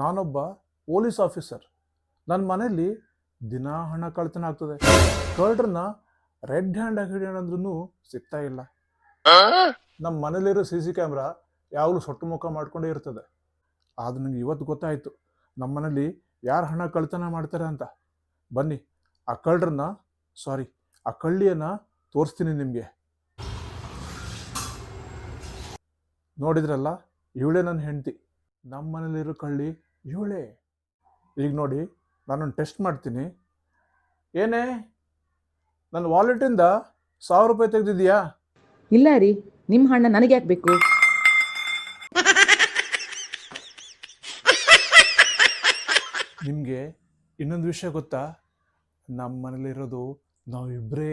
ನಾನೊಬ್ಬ police officer. ನನ್ನ ಮನೆಯಲ್ಲಿ ದಿನಾ ಹಣ ಕಳ್ತನ ಆಗ್ತದೆ. ಕಳ್ಳರನ್ನ ರೆಡ್ ಹ್ಯಾಂಡ್ ಆಗಿ ಹಿಡಿಯೋಣ ಅಂದ್ರೂ ಸಿಗ್ತಾ ಇಲ್ಲ. ನಮ್ಮ ಮನೇಲಿರೋ ಸಿ ಸಿ ಕ್ಯಾಮ್ರಾ ಯಾವಾಗಲೂ ಸೊಟ್ಟು ಮುಖ ಮಾಡ್ಕೊಂಡೇ ಇರ್ತದೆ. ಆದ್ರೆ ನನಗೆ ಇವತ್ತು ಗೊತ್ತಾಯಿತು. ನಮ್ಮ ಮನೇಲಿ ಯಾರು ಹಣ ಕಳ್ತನ ಮಾಡ್ತಾರೆ ಅಂತ. ಬನ್ನಿ ಆ ಕಳ್ಳರನ್ನ ಸಾರಿ ಆ ಕಳ್ಳಿಯನ್ನು ತೋರಿಸ್ತೀನಿ ನಿಮಗೆ. ನೋಡಿದ್ರಲ್ಲ ಇವಳೇ ನನ್ನ ಹೆಂಡತಿ. ನಮ್ಮ ಮನೇಲಿರೋ ಕಳ್ಳಿ ಇವಳೇ ಈಗ ನೋಡಿ ನಾನೊಂದು ಟೆಸ್ಟ್ ಮಾಡ್ತೀನಿ. ಏನೇ? ನನ್ನ ವಾಲೆಟಿಂದ ಸಾವಿರ ರೂಪಾಯಿ ತೆಗೆದಿದ್ಯಾ ಇಲ್ಲ ರೀ ನಿಮ್ಮ ಹಣ ನನಗೆ ಯಾಕೆ ಬೇಕು? ನಿಮಗೆ ಇನ್ನೊಂದು ವಿಷಯ ಗೊತ್ತಾ? ನಮ್ಮ ಮನೇಲಿರೋದು ನಾವಿಬ್ಬರೇ